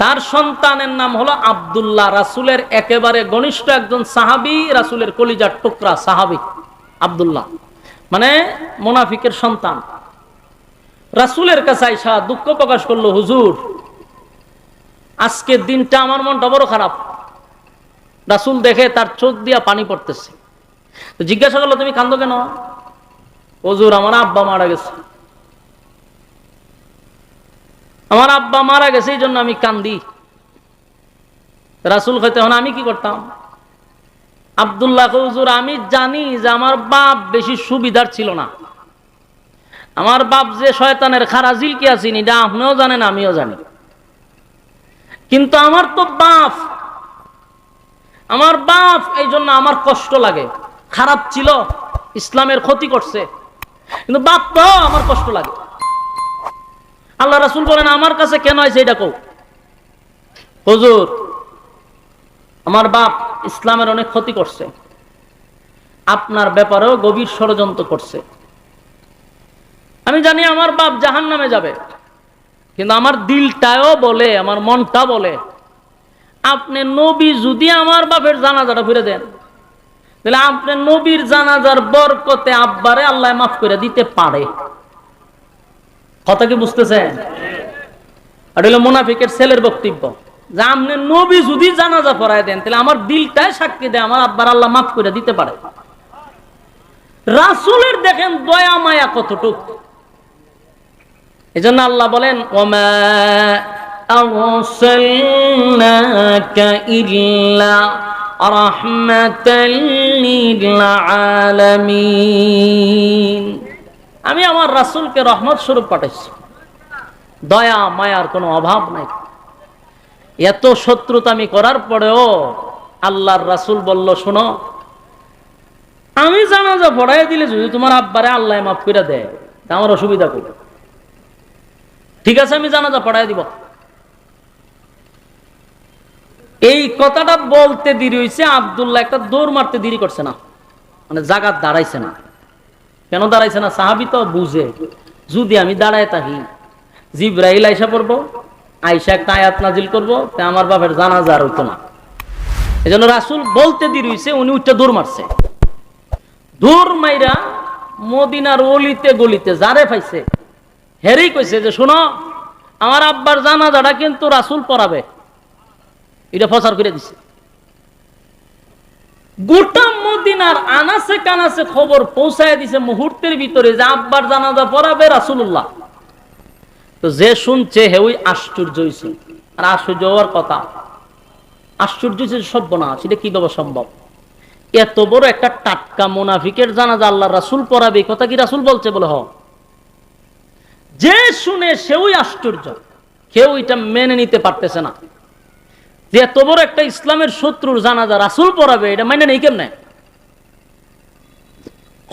তার সন্তানের নাম হলো আব্দুল্লাহ, রাসুলের একেবারে ঘনিষ্ঠ একজন সাহাবি, রাসুলের কলিজার টুকরা সাহাবি আব্দুল্লাহ। মানে মোনাফিকের সন্তান। রাসুলের কাছে আইসা দুঃখ প্রকাশ করল, হুজুর আজকের দিনটা আমার মনটা বড় খারাপ। রাসুল দেখে তার চোখ দিয়া পানি পড়তেছে। জিজ্ঞাসা করল, তুমি কান্দো কেন? হুজুর, আমার আব্বা মারা গেছে। আমার আব্বা মারা গেছে এই জন্য আমি কান্দি। রাসুল হইতে হন আমি কি করতাম? আবদুল্লাহ হুজুর, আমি জানি যে আমার বাপ বেশি সুবিধার ছিল না। আমার বাপ যে শয়তানের খারাজিল কি আছেন এটা আপনিও জানেন, আমিও জানি। কিন্তু আমার তো বাপ, আমার বাপ এই জন্য আমার কষ্ট লাগে। খারাপ ছিল, ইসলামের ক্ষতি করছে। কিন্তু বাপ তো আমার কষ্ট লাগে। আল্লাহ রাসুল বলেন, আমার কাছে কেন আছে এটা কৌ হুজুর, আমার বাপ ইসলামের অনেক ক্ষতি করছে। আপনার ব্যাপারেও গভীর ষড়যন্ত্র করছে। আমি জানি আমার বাপ জাহান নামে যাবে, কিন্তু আমার দিলটাও বলে, আমার মনটা বলে, আপনি নবী যদি আমার বাপের জানাজাটা ফিরে দেন, তাহলে আপনি নবীর জানাজার বরকতে আব্বারে আল্লাহ মাফ করে দিতে পারে। কথা কি বুঝতেছেন আর হলো মোনাফিকের ছেলের বক্তব্য যে আপনি নবী যদি জানাজা পড়ায় দেন তাহলে আমার দিলটাই সাক্ষী দেয় আমার আব্বার আল্লাহ মাফ করে দিতে পারে রাসুলের দেখেন দয়া মায়া কতটুক এই জন্য আল্লাহ বলেন ওমা أرسلناك إلا رحمة للعالمين আমি আমার রাসুলকে রহমত স্বরূপ পাঠাইছি। দয়া, মায়ার কোনো অভাব নাই। এত শত্রুতা আমি করার পরেও আল্লাহর রাসূল বলল, শোনো, আমি জানাজা পড়াই দিলে যদি তোমার আব্বারে আল্লাহ মাফ করে দেয়, তা আমার অসুবিধা করবে ঠিক আছে, আমি জানাজা পড়াই দিব। এই কথাটা বলতে দেরি হয়েছে আবদুল্লাহ একটা দৌড় মারতে দেরি করছে না। মানে জাগাত দাঁড়াইছে না। কেন দাঁড়াইছে না? সাহাবি তো বুঝে। যদি আমি দাঁড়ায় থাকি, জিব্রাইল আইসা পড়ব, আইসা একটা আয়াত নাজিল করব, তা আমার বাপের জানাজা আর হইতো না। এই জন্য রাসুল বলতে দেরি হয়েছে উনি উঠটা দৌড় মারছে। দৌড় মাইরা মদিনার অলিতে গলিতে যারে পাইছে হেরেই কইছে যে, শোনো, আমার আব্বার জানাজাটা কিন্তু রাসুল পড়াবে। এটা প্রচার করে দিছে। গোটা মদিনার আনাসে কানাসে খবর পৌঁছায় দিছে মুহূর্তের ভিতরে যে আব্বার জানাজা পড়াবে রাসুল্লাহ তো যে শুনছে হে ওই আশ্চর্য হয়েছে আর আশ্চর্য হওয়ার কথা, আশ্চর্য হয়েছে সম্ভব? এত বড় একটা টাটকা মোনাফিকের জানাজা আল্লাহ রাসুল পড়াবে কথা কি রাসুল বলছে বলে হ? যে শুনে সেও আশ্চর্য, কেউ এটা মেনে নিতে পারতেছে না। যে এত বড় একটা ইসলামের শত্রুর জানাজা রাসুল পড়াবে, এটা মেনে নেই কেমনে?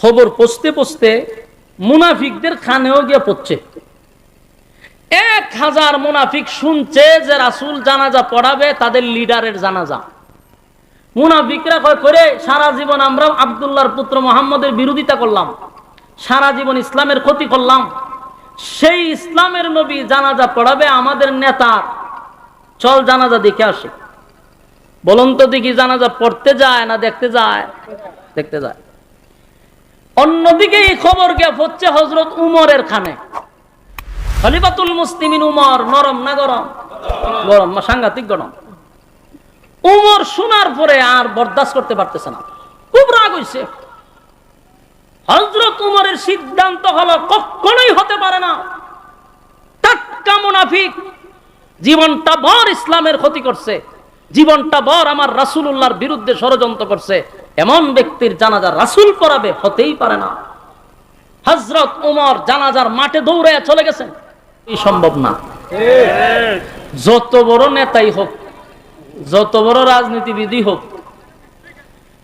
খবর পৌঁছতে পৌঁছতে মুনাফিকদের খানেও গিয়ে পড়ছে। এক হাজার মুনাফিক শুনছে যে রাসুল জানাজা পড়াবে, তাদের লিডারের জানাজা। মুনাফিকরা কয়, করে সারা জীবন আমরা আবদুল্লাহর পুত্র মোহাম্মদের বিরোধিতা করলাম, সারা জীবন ইসলামের ক্ষতি করলাম। সেই ইসলামের নবী জানাজা পড়াবে আমাদের নেতা। চল জানাজা দেখে আসে। বলুন তো দেখি জানাজা পড়তে যায় না দেখতে যায়? দেখতে যায়। অন্যদিকে এই খবর গে হচ্ছে হজরত উমরের খানে। খলিফাতুল মুসলিমিন উমর নরম না গরম? গরম সাংঘাতিক গরম। উমর শোনার পরে আর বরদাস্ত করতে পারতেছে না। খুব রাগ হইছে। হজরত উমরের সিদ্ধান্ত হলো কখনোই হতে পারে না। টাটকা মুনাফিক। জীবনটা ভর ইসলামের ক্ষতি করছে। জীবনটা ভর আমার রাসুল্লাহর বিরুদ্ধে ষড়যন্ত্র করছে। এমন ব্যক্তির জানাজা রাসুল করাবে হতেই পারে না। হজরত উমর জানাজার মাঠে দৌড়ে চলে গেছেন। সম্ভব না। যত বড় নেতাই হোক, যত বড় রাজনীতিবিদই হোক,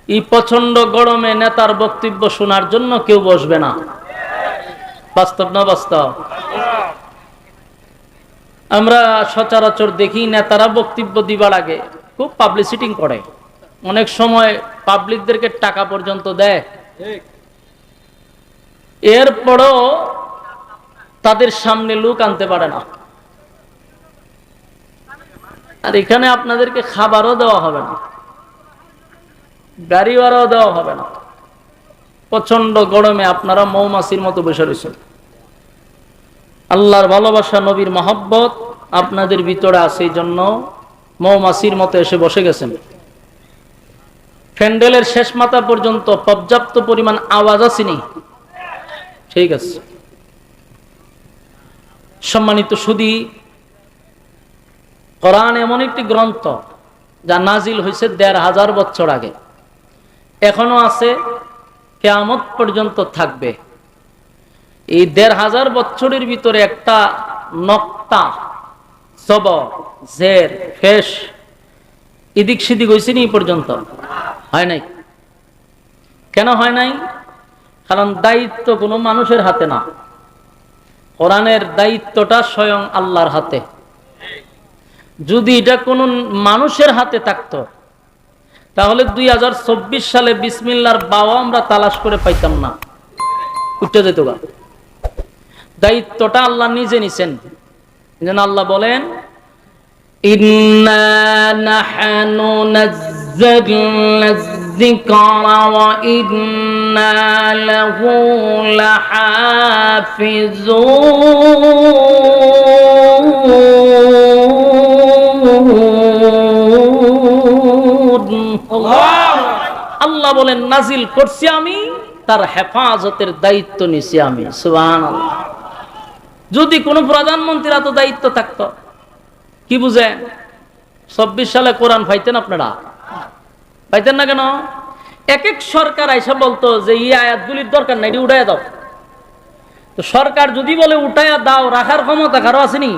এই প্রচণ্ড গরমে নেতার বক্তব্য শোনার জন্য কেউ বসবে না। বাস্তব না বাস্তব? আমরা সচরাচর দেখি নেতারা বক্তব্য দিবার আগে খুব পাবলিসিটিং করে। অনেক সময় পাবলিকদেরকে টাকা পর্যন্ত দেয়। এরপরও তাদের সামনে লোক আনতে পারে না। আর এখানে আপনাদেরকে খাবারও দেওয়া হবে না। গাড়ি ভাড়াও দেওয়া হবে না। প্রচণ্ড গরমে আপনারা মৌমাছির মতো বসে রয়েছেন। আল্লাহর ভালোবাসা নবীর মহব্বত আপনাদের ভিতরে আছে এই জন্য মৌমাছির মতো এসে বসে গেছেন। ফ্যান্ডেলের শেষ মাথা পর্যন্ত পর্যাপ্ত পরিমাণ আওয়াজ আসেনি। ঠিক আছে। সম্মানিত সুদী কোরআন এমন একটি গ্রন্থ যা নাজিল হয়েছে দেড় হাজার বছর আগে। এখনও আছে, কেয়ামত পর্যন্ত থাকবে। এই দেড় হাজার বছরের ভিতরে একটা নক্তা সব জের ফেস এদিক সেদিক হয়েছে নি পর্যন্ত? হয় নাই? কেন হয় নাই? কারণ দায়িত্ব কোনো মানুষের হাতে না। কোরআনের দায়িত্বটা স্বয়ং আল্লাহর হাতে। যদি এটা কোনো মানুষের হাতে থাকতো, তাহলে দুই হাজার চব্বিশ সালে বিসমিল্লার বাবা আমরা তালাশ করে পাইতাম না। উঠতে যেত দায়িত্বটা আল্লাহ নিজে নিছেন। যেন আল্লাহ বলেন নাজ্জালনা الذكر وإنا له لحافظون আল্লাহ বলেন নাজিল করছি আমি তার হেফাজতের দায়িত্ব নিছি আমি সুবহান যদি কোনো প্রধানমন্ত্রীর এত দায়িত্ব থাকতো কি বুঝেন চব্বিশ সালে কোরআন পাইতেন আপনারা পাইতেন না কেন? এক এক সরকার আইসা বলতো যে, এই আয়াতগুলির দরকার নাই উঠাইয়া দাও। তো সরকার যদি বলে, উঠাইয়া দাও, রাখার ক্ষমতা কারও আসেনি?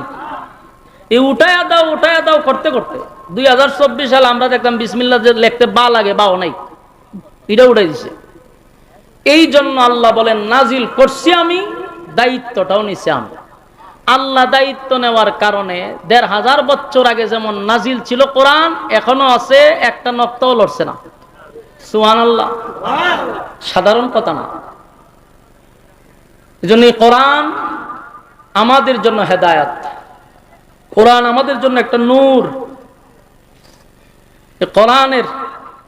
এই উঠাইয়া দাও উঠাইয়া দাও করতে করতে দুই হাজার চব্বিশ সালে আমরা দেখলাম বিসমিল্লা যে লিখতে বা লাগে, বাও নাই। এটা উঠাই দিছে। এই জন্য আল্লাহ বলেন নাজিল করছি আমি, দায়িত্বটাও নিছি আমি আল্লাহ দায়িত্ব নেওয়ার কারণে দেড় হাজার বছর আগে যেমন নাজিল ছিল কোরআন এখনও আছে, একটা নক্তাও লড়ছে না। সুহান আল্লাহ সাধারণ কথা না। এজন্য কোরআন আমাদের জন্য হেদায়াত। কোরআন আমাদের জন্য একটা নূর। কোরআনের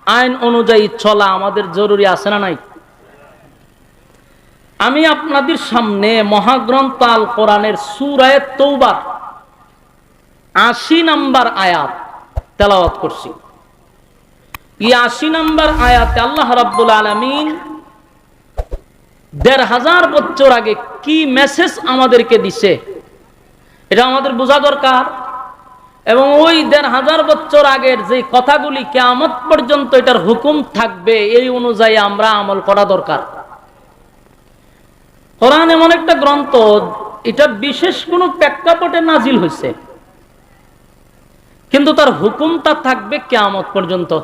আইন অনুযায়ী চলা আমাদের জরুরি আছে না নাই? আমি আপনাদের সামনে মহাগ্রন্থ আল কোরআনের সুরায় তৌবার আশি নাম্বার আয়াত তেলাওয়াত করছি। এই আশি নাম্বার আয়াতে আল্লাহ রাব্বুল আলমিন দেড় হাজার বছর আগে কি মেসেজ আমাদেরকে দিছে, এটা আমাদের বোঝা দরকার। এবং ওই দেড় হাজার বছর আগের যে কথাগুলি কেমত পর্যন্ত এটার হুকুম থাকবে, এই অনুযায়ী আমরা আমল করা দরকার। কোরআন এমন একটা গ্রন্থ, এটা বিশেষ কোন প্রেক্ষাপটে নাজিল হয়েছে। কিন্তু তার হুকুমটা থাকবে কেয়ামত পর্যন্ত।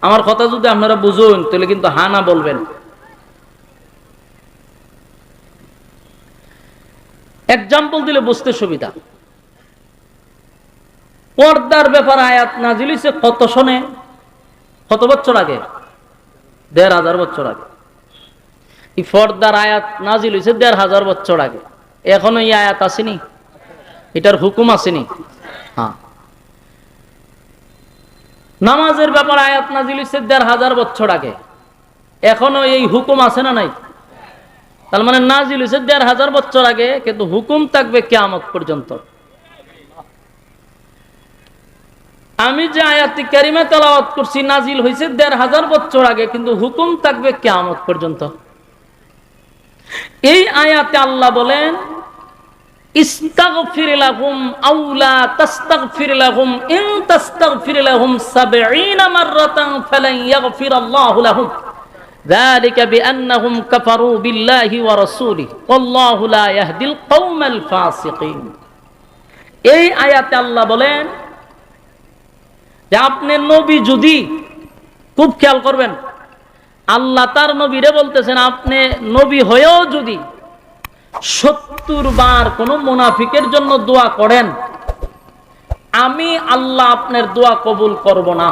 আমার কথা যদি আপনারা বুঝুন, তাহলে কিন্তু হানা বলবেন। এক্সাম্পল দিলে বুঝতে সুবিধা। পর্দার ব্যাপার আয়াত নাজিল হয়েছে কত শোনে কত বছর আগে? দেড় হাজার বছর আগে। এই ফর্দার আয়াত নাজিল হয়েছে দেড় হাজার বছর আগে। এখনও এই আয়াত আসেনি? এটার হুকুম আসেনি? হ্যাঁ। নামাজের ব্যাপার আয়াত নাজিল হয়েছে দেড় হাজার বছর আগে। এখনও এই হুকুম আছে না নাই? তার মানে নাজিল হয়েছে দেড় হাজার বছর আগে, কিন্তু হুকুম থাকবে কেয়ামত পর্যন্ত। আমি যে আয়াতি কারিমা তেলাওয়াত করছি, নাজিল হয়েছে দেড় হাজার বছর আগে, কিন্তু হুকুম থাকবে কেয়ামত পর্যন্ত। এই আয়াতে আল্লাহ বলেন ইস্তাগফির লাহুম আও লা তাস্তাগফির লাহুম ইন তাস্তাগফির লাহুম 70 মাররাতান ফালান ইয়াগফির আল্লাহু লাহুম ذلك بأنهم كفروا بالله ورسوله والله لا يهدي القوم الفاسقين এই আয়াতে আল্লাহ বলেন যে আপনি নবী যদি খুব খেয়াল করবেন আল্লাহ তার নবীরে বলতেছেন, আপনি নবী হয়েও যদি সত্তর বার কোন মুনাফিকের জন্য দোয়া করেন, আমি আল্লাহ আপনার দোয়া কবুল করব না।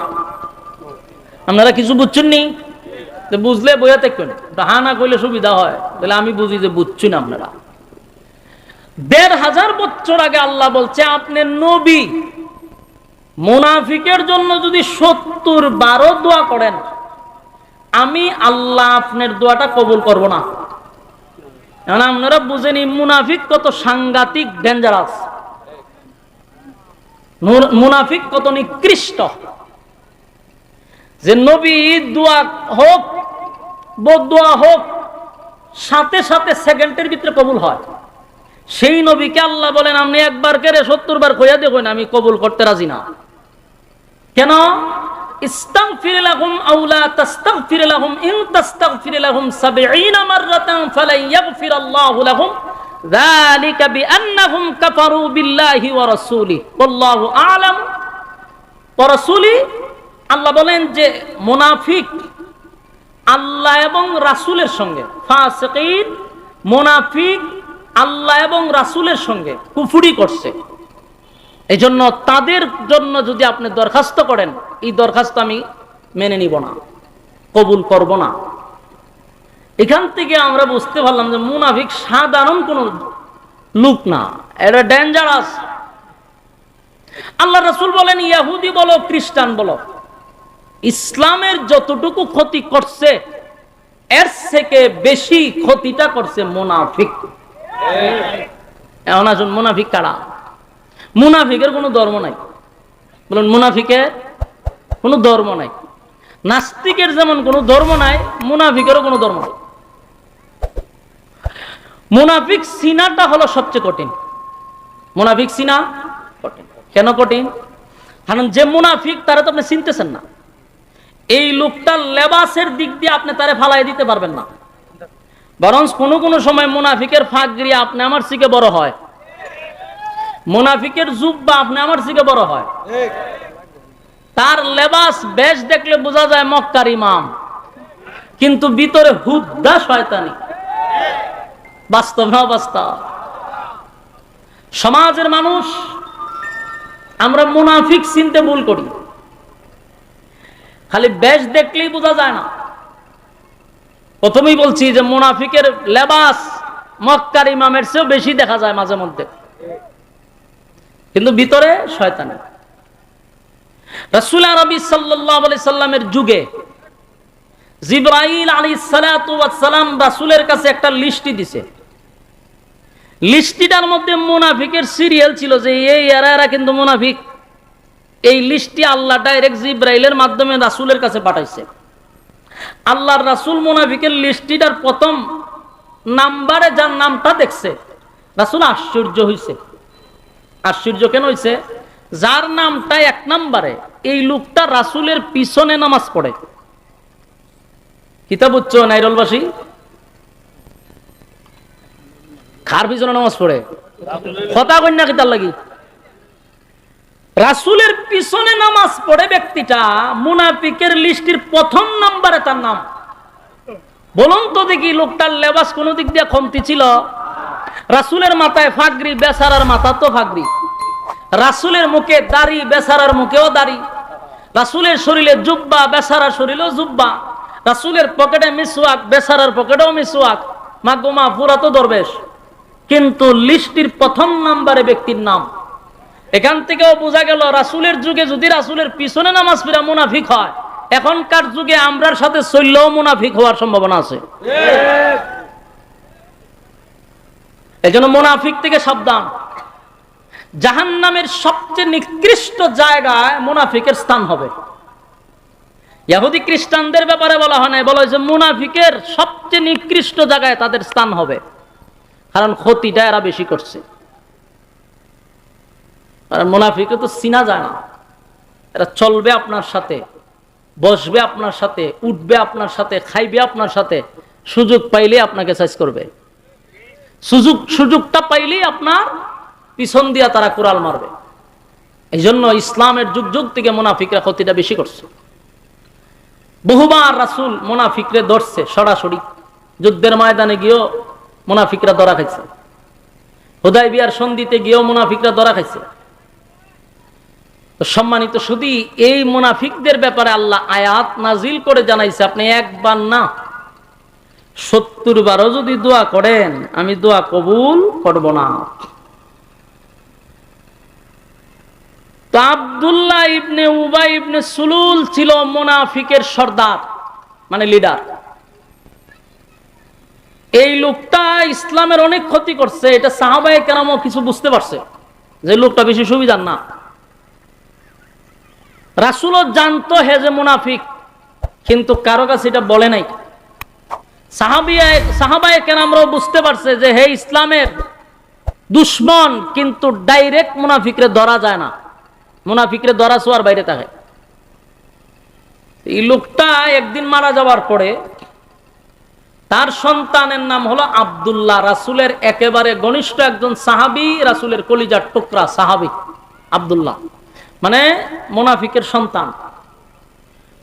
আপনারা কিছু বুঝছেন নি বুঝলে বইয়া থাকবেন হা না করলে সুবিধা হয়। তাহলে আমি বুঝি যে বুঝছি না আপনারা। দেড় হাজার বছর আগে আল্লাহ বলছে, আপনি নবী, মুনাফিকের জন্য যদি সত্তর বারো দোয়া করেন আমি আল্লাহ আপনার দোয়াটা কবুল করব না। এখন আপনারা বুঝেনি মুনাফিক কত সাংঘাতিক ডেঞ্জারাস মুনাফিক কত নিকৃষ্ট। যে নবী দোয়া হোক বদুয়া হোক, সাথে সাথে সেকেন্ডের ভিতরে কবুল হয়। সেই নবীকে আল্লাহ বলেন, আপনি একবার কেড়ে সত্তর বার কইয়া দেখুন, আমি কবুল করতে রাজি না। কেন? ইস্তাগফির লাহুম আও লা তাস্তাগফির লাহুম ইন তাস্তাগফির লাহুম 70 মাররাতান ফালান ইয়াগফিরাল্লাহু লাহুম। যালিকা বিআন্নাহুম কাফারু বিল্লাহি ওয়া রাসূলিহি ওয়াল্লাহু আ'লাম। ওয়া রাসূলি, আল্লাহ বলেন যে মোনাফিক আল্লাহ এবং রাসূলের সঙ্গে মুনাফিক আল্লাহ এবং রাসুলের সঙ্গে কুফরি করছে। এই জন্য তাদের জন্য যদি আপনি দরখাস্ত করেন, এই দরখাস্ত আমি মেনে নিব না, কবুল করব না। এখান থেকে আমরা বুঝতে পারলাম যে মুনাফিক সাধারণ কোন লোক না, এটা ডেঞ্জারাস আল্লাহ রসুল বলেন, ইয়াহুদি বলো, খ্রিস্টান বলো, ইসলামের যতটুকু ক্ষতি করছে, এর থেকে বেশি ক্ষতিটা করছে মুনাফিক। এখন আসুন, মুনাফিক কারা? মুনাফিকের কোনো ধর্ম নাই। বলুন মুনাফিকের কোনো ধর্ম নাই। নাস্তিকের যেমন কোনো ধর্ম নাই, মুনাফিকেরও কোনো ধর্ম নাই। মুনাফিক সিনাটা হলো সবচেয়ে কঠিন। মুনাফিক সিনা কঠিন। কেন কঠিন? কারণ যে মুনাফিক, তারা তো আপনি চিনতেছেন না। এই লোকটার লেবাসের দিক দিয়ে আপনি তারে ফালাই দিতে পারবেন না। বরং কোনো কোনো সময় মুনাফিকের ফাঁকগিরি আপনি আমার সিকে বড় হয়। মুনাফিকের জুব্বা আপনি আমার থেকে বড় হয়। তার লেবাস বেশ দেখলে বোঝা যায় মক্কার ইমাম। কিন্তু ভিতরে হুদ্দা শয়তানি। বাস্তব না বাস্তব সমাজের মানুষ আমরা মুনাফিক চিনতে ভুল করি। খালি বেশ দেখলেই বোঝা যায় না। প্রথমেই বলছি যে মুনাফিকের লেবাস মক্কার ইমামের চেয়েও বেশি দেখা যায় মাঝে মধ্যে। কিন্তু ভিতরে শয়তানি। রসুল আরবি সাল্লাহ সাল্লামের যুগে জিব্রাইল আলী সালাম রাসুলের কাছে একটা লিস্টি দিছে। লিস্টিটার মধ্যে মুনাফিকের সিরিয়াল ছিল যে, এই এরা এরা কিন্তু মুনাফিক। এই লিস্টটি আল্লাহ ডাইরেক্ট জিব্রাইলের মাধ্যমে রাসুলের কাছে পাঠাইছে। আল্লাহর রাসুল মুনাফিকের লিস্টিটার প্রথম নাম্বারে যার নামটা দেখছে, রাসুল আশ্চর্য হয়েছে আশ্চর্য কেন হয়েছে যার নামটা এক নাম্বারে, এই লোকটা রাসুলের পিছনে নামাজ পড়ে। কিতাব উচ্চ, নাইরলবাসী? খার পিছনে নামাজ পড়ে? কথা কন্যা কিতার লাগি। রাসুলের পিছনে নামাজ পড়ে ব্যক্তিটা মুনাফিকের লিস্টির প্রথম নাম্বারে তার নাম। বলুন তো দেখি, লোকটার লেবাস কোন দিক দিয়ে কমতি ছিল? রাসুলের মাথায় ফাগরি বেসারার মাথা তো ফাগরি। রাসুলের মুখে দাড়ি বেসারার মুখেও দাড়ি। রাসুলের শরীরে জুব্বা বেসারার শরীরেও জুব্বা। রাসুলের পকেটে মিসওয়াক বেসারার পকেটেও মিসওয়াক। মাগুমা পুরা তো দরবেশ। কিন্তু লিস্টির প্রথম নাম্বারে ব্যক্তির নাম। এখান থেকেও বোঝা গেল, রাসুলের যুগে যদি রাসুলের পিছনে নামাজ ফিরা মুনাফিক হয়, এখনকার যুগে আমরার সাথে চললেও মুনাফিক হওয়ার সম্ভাবনা আছে। এই জন্য মুনাফিক থেকে সাবধান। জাহান নামের সবচেয়ে নিকৃষ্ট জায়গায় মুনাফিকের স্থান হবে। ইহুদি খ্রিস্টানদের ব্যাপারে বলা হয় না বলা হয়েছে মুনাফিকের সবচেয়ে নিকৃষ্ট জায়গায় তাদের স্থান হবে। কারণ ক্ষতিটা এরা বেশি করছে। আর মুনাফিকে তো চিনা যায় না। এরা চলবে আপনার সাথে, বসবে আপনার সাথে, উঠবে আপনার সাথে, খাইবে আপনার সাথে, সুযোগ পাইলে আপনাকে সাইজ করবে। সুযোগ, সুযোগটা পাইলেই আপনার পিছন দিয়া তারা কোরাল মারবে। এই জন্য ইসলামের যুগ যুগ থেকে মোনাফিকরা ক্ষতিটা বেশি করছে। বহুবার রাসুল মোনাফিকরে ধরছে সরাসরি। যুদ্ধের ময়দানে গিয়েও মোনাফিকরা ধরা খাইছে। হুদাই বিয়ার সন্ধিতে গিয়েও মোনাফিকরা ধরা খাইছে। সম্মানিত শুধু এই মুনাফিকদের ব্যাপারে আল্লাহ আয়াত নাজিল করে জানাইছে, আপনি একবার না সত্তর বারও যদি দোয়া করেন, আমি দোয়া কবুল করব না। আবদুল্লাহ ইবনে উবাই ইবনে সুলুল ছিল মোনাফিকের সর্দার মানে লিডার এই লোকটা ইসলামের অনেক ক্ষতি করছে, এটা সাহাবাই কেরামও কিছু বুঝতে পারছে যে লোকটা বেশি সুবিধার না। রাসুলও জানতো হে যে মুনাফিক, কিন্তু কারও কাছে এটা বলে নাই। কেরামরাও বুঝতে পারছে যে হে ইসলামের দুশ্মন কিন্তু ডাইরেক্ট মুনাফিকরে ধরা যায় না। মুনাফিকরে ধরা শোয়ার বাইরে থাকে। এই লোকটা একদিন মারা যাওয়ার পরে তার সন্তানের নাম হলো আব্দুল্লাহ, রাসুলের একেবারে ঘনিষ্ঠ একজন সাহাবি, রাসুলের কলিজার টুকরা সাহাবি আব্দুল্লাহ। মানে মোনাফিকের সন্তান।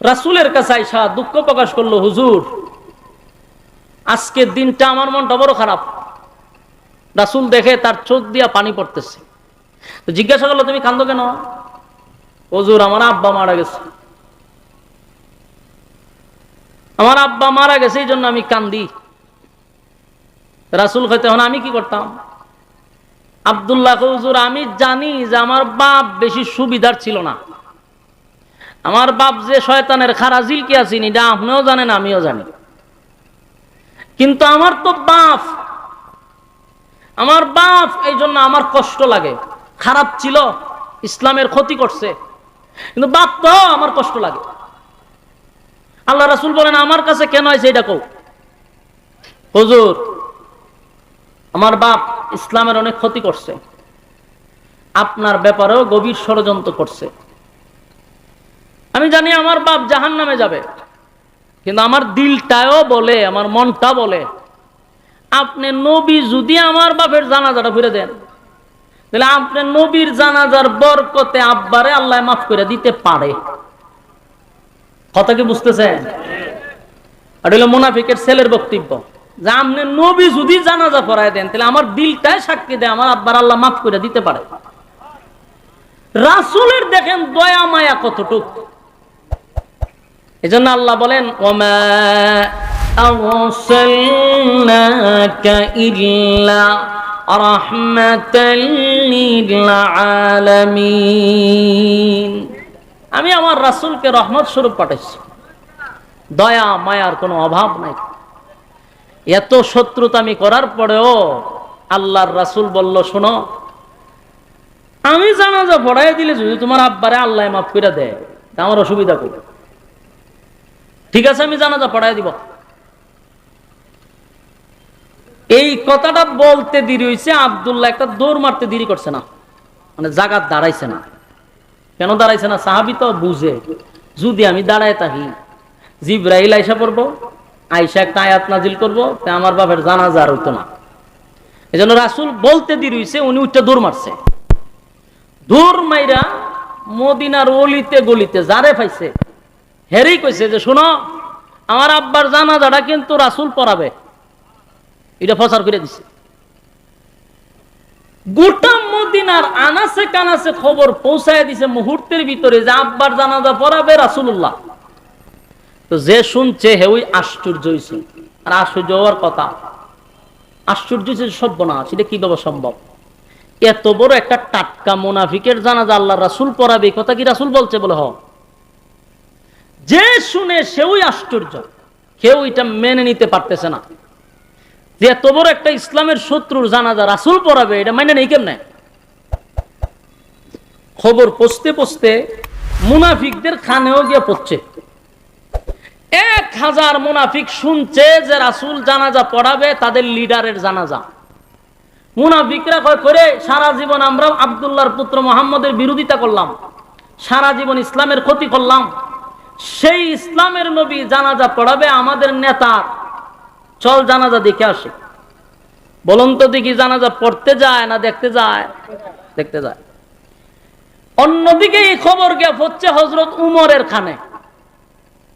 রাসুলের কাছে আইসা দুঃখ প্রকাশ করল, হুজুর আজকের দিনটা আমার মনটা বড় খারাপ। রাসুল দেখে তার চোখ দিয়া পানি পড়তেছে। জিজ্ঞাসা করল, তুমি কান্দো কেন? হুজুর, আমার আব্বা মারা গেছে। আমার আব্বা মারা গেছে এই জন্য আমি কান্দি। রাসুল খাইতে হন আমি কি করতাম? আবদুল্লাহ হুজুর, আমি জানি যে আমার বাপ বেশি সুবিধার ছিল না। আমার বাপ যে শয়তানের খারাজিল কি আছেন, এটা আপনিও জানেন, আমিও জানি। কিন্তু আমার তো বাপ। আমার বাপ এই জন্য আমার কষ্ট লাগে। খারাপ ছিল, ইসলামের ক্ষতি করছে। কিন্তু বাপ তো আমার কষ্ট লাগে। আল্লাহ রাসুল বলেন, আমার কাছে কেন হয়েছে এটা কৌ হুজুর, আমার বাপ ইসলামের অনেক ক্ষতি করছে। আপনার ব্যাপারেও গভীর ষড়যন্ত্র করছে। আমি জানি আমার বাপ জাহান নামে যাবে। কিন্তু আমার দিলটাও বলে, আমার মনটা বলে, আপনি নবী যদি আমার বাপের জানাজাটা ফিরে দেন, তাহলে আপনি নবীর জানাজার বরকতে আব্বারে আল্লাহ মাফ করে দিতে পারে। কথা কি বুঝতেছেন? আর হলো মুনাফিকের ছেলের বক্তব্য, যে আপনি নবী যদি জানাজা পড়ায় দেন, তাহলে আমার দিলটাই সাক্ষী দেয়, আমার আব্বার আল্লাহ মাফ করে দিতে পারে। রাসুলের দেখেন দয়া মায়া কতটুক? এই জন্য আল্লাহ বলেন ওমা أرسلناك إلا رحمة للعالمين আমি আমার রাসূলকে রহমত স্বরূপ পাঠাইছি দয়া মায়ার কোনো অভাব নাই এত শত্রুতা আমি করার পরেও আল্লাহর রাসূল বলল শোনো আমি জানাজা পড়াই দিলে যদি তোমার আব্বারে আল্লাহ মাফ করে দেয় তা আমার অসুবিধা করি ঠিক আছে, আমি জানাজা পড়াই দিব। এই কথাটা বলতে দেরি হয়েছে আবদুল্লাহ একটা দৌড় মারতে দেরি করছে না। মানে জাগাত দাঁড়াইছে না। কেন দাঁড়াইছে না? সাহাবি তো বুঝে। যদি আমি দাঁড়ায় থাকি, জিব্রাইল আইসা পড়ব, আইসা একটা আয়াত নাজিল করব আমার বাপের জানাজা আর হইতো না। এই জন্য রাসুল বলতে দেরি হয়েছে উনি উঠতে দৌড় মারছে। দৌড় মাইরা মদিনার অলিতে গলিতে যারে পাইছে হেরেই কইছে যে, শোনো, আমার আব্বার জানা জানাজাটা কিন্তু রাসুল পড়াবে। এটা প্রচার করে দিছে। গোটা মদিনার আনাসে কানাসে খবর পৌঁছায় দিছে মুহূর্তের ভিতরে যে আব্বার জানাজা পড়াবে রাসুল্লাহ তো যে শুনছে হে ওই আশ্চর্য হয়েছে আর আশ্চর্য হওয়ার কথা, আশ্চর্য হয়েছে না সেটা কীভাবে সম্ভব? এত বড় একটা টাটকা মোনাফিকের জানাজা আল্লাহ রাসুল পড়াবে কথা কি রাসুল বলছে বলে হ যে শুনে সেওই আশ্চর্য, কেউ এটা মেনে নিতে পারতেছে না। যে এত বড় একটা ইসলামের শত্রুর জানাজা রাসুল পড়াবে, এটা মেনে নেই কেমনে? খবর পৌঁছতে পৌঁছতে মুনাফিকদের খানেও গিয়ে পড়ছে। এক হাজার মুনাফিক শুনছে যে রাসুল জানাজা পড়াবে, তাদের লিডারের জানাজা। মুনাফিকরা কয়, করে, সারা জীবন আমরা আবদুল্লাহর পুত্র মোহাম্মদের বিরোধিতা করলাম। সারা জীবন ইসলামের ক্ষতি করলাম। সেই ইসলামের নবী জানাজা পড়াবে আমাদের নেতা। চল জানাজা দেখে আসে। বলুন তো দেখি জানাজা পড়তে যায় না দেখতে যায়? দেখতে যায়। অন্যদিকে এই খবর গিয়ে হচ্ছে হজরত উমরের খানে।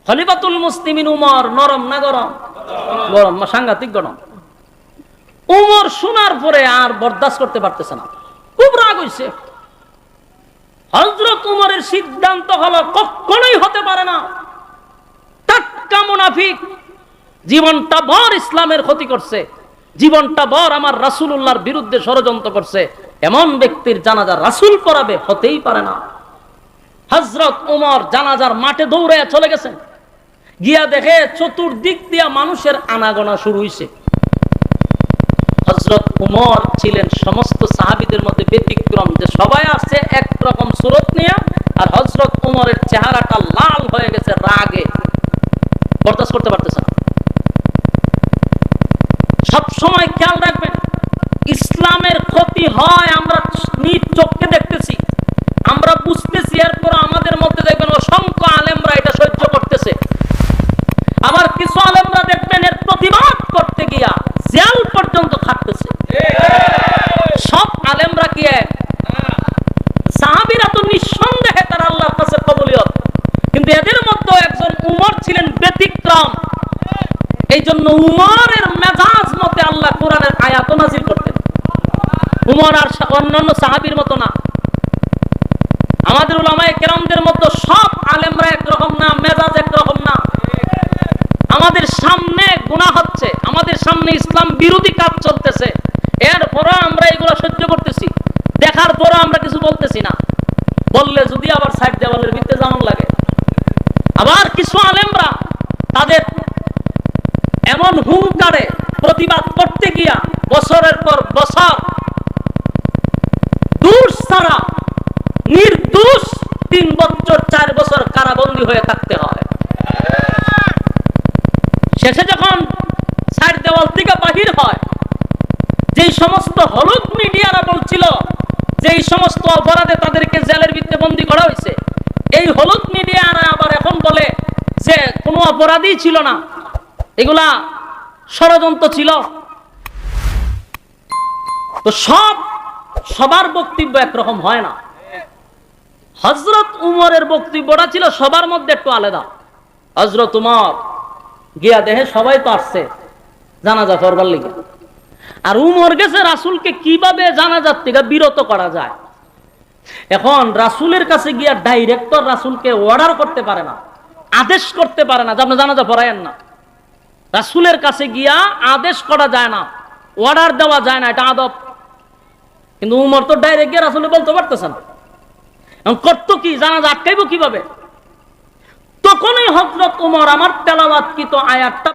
খলিফাতুল মুসলিমিন উমর, নরম না গরম? গরম সাংঘাতিক গরম। উমর শোনার পরে আর বরদাস্ত করতে পারতেছে না। খুব রাগ হইছে। হজরত উমরের সিদ্ধান্ত হলো কখনোই হতে পারে না। টাটকা মুনাফিক। জীবনটা বর ইসলামের ক্ষতি করছে। জীবনটা বর আমার রাসুল্লাহর বিরুদ্ধে ষড়যন্ত্র করছে। এমন ব্যক্তির জানাজা রাসুল করাবে, হতেই পারে না। হজরত উমর জানাজার মাঠে দৌড়ে চলে গেছেন। গিয়া দেখে চতুর্দিক দিয়া মানুষের আনাগোনা শুরু হয়েছে হজরত উমর ছিলেন সমস্ত সাহাবিদের মধ্যে ব্যতিক্রম, যে সবাই আসছে একরকম সুরত নিয়ে, আর হজরত উমরের চেহারাটা লাল হয়ে গেছে রাগে। বরদাস্ত করতে পারতেছে না সব সময় খেয়াল রাখবেন ইসলামের ক্ষতি হয় আমরা নিজ চোখকে দেখতেছি আমরা বুঝতেছি এরপর আমাদের মধ্যে দেখবেন অসংখ্য আলেমরা এটা সহ্য করতেছে আবার কিছু আলেমরা দেখবেন এর প্রতিবাদ করতে গিয়া জেল পর্যন্ত খাটতেছে সব আলেমরা কি এক সাহাবিরা তো নিঃসন্দেহে তার আল্লাহর কাছে কবলিয়ত কিন্তু এদের মধ্যে একজন উমর ছিলেন ব্যতিক্রম এই জন্য উমরের মেজাজ মতে আল্লাহ কোরআনের আয়াত নাজিল করতেন উমর আর সা- অন্যান্য সাহাবীর মতো না আমাদের উলামায়ে কেরামদের মধ্যে সব আলেমরা একরকম না মেজাজ একরকম না আমাদের সামনে গুনাহ হচ্ছে আমাদের সামনে ইসলাম বিরোধী কাজ চলতেছে এরপরও আমরা এগুলো সহ্য করতেছি দেখার পরও আমরা কিছু বলতেছি না বললে যদি আবার সাইড দেওয়ালের ভিতরে যেমন লাগে। আবার কিছু আলেমরা তাদের এমন হুঙ্কারে প্রতিবাদ করতে গিয়া বছরের পর বছর দোষ ছাড়া, নির্দোষ তিন বছর, চার বছর কারাবন্দী হয়ে থাকতে হয়। শেষে যখন সাইড দেওয়াল থেকে বাহির হয় যেই সমস্ত হলুদ মিডিয়ারা বলছিল যে এই সমস্ত অপরাধে তাদেরকে জেলের ভিতরে বন্দী করা হয়েছে। এই হলুদ মিডিয়ারা আবার এখন বলে যে কোনো অপরাধই ছিল না। এগুলা ষড়যন্ত্র ছিল। তো সব সবার বক্তব্য একরকম হয় না। হজরত উমরের বক্তব্যটা ছিল সবার মধ্যে একটু আলাদা। হজরত উমর গিয়া দেহে সবাই তো আসছে জানাজা করবার লিগে। আর উমর গেছে রাসুলকে কীভাবে জানাজার থেকে বিরত করা যায়? এখন রাসুলের কাছে গিয়া ডাইরেক্টর রাসুলকে অর্ডার করতে পারে না, আদেশ করতে পারে না। যে আপনি জানাজা পড়ায়েন না। রাসুলের কাছে গিয়া আদেশ করা যায় না অর্ডার দেওয়া যায় না, এটা আদব। কিন্তু উমর তো ডাইরেক্ট গিয়ে রাসুলে বলতে পারতেছে না। এখন করতো কি? জানা জানাজা আটকাইব কীভাবে? তখনই হজরত উমর আমার তেলাওয়াত কি তো আয়াতটা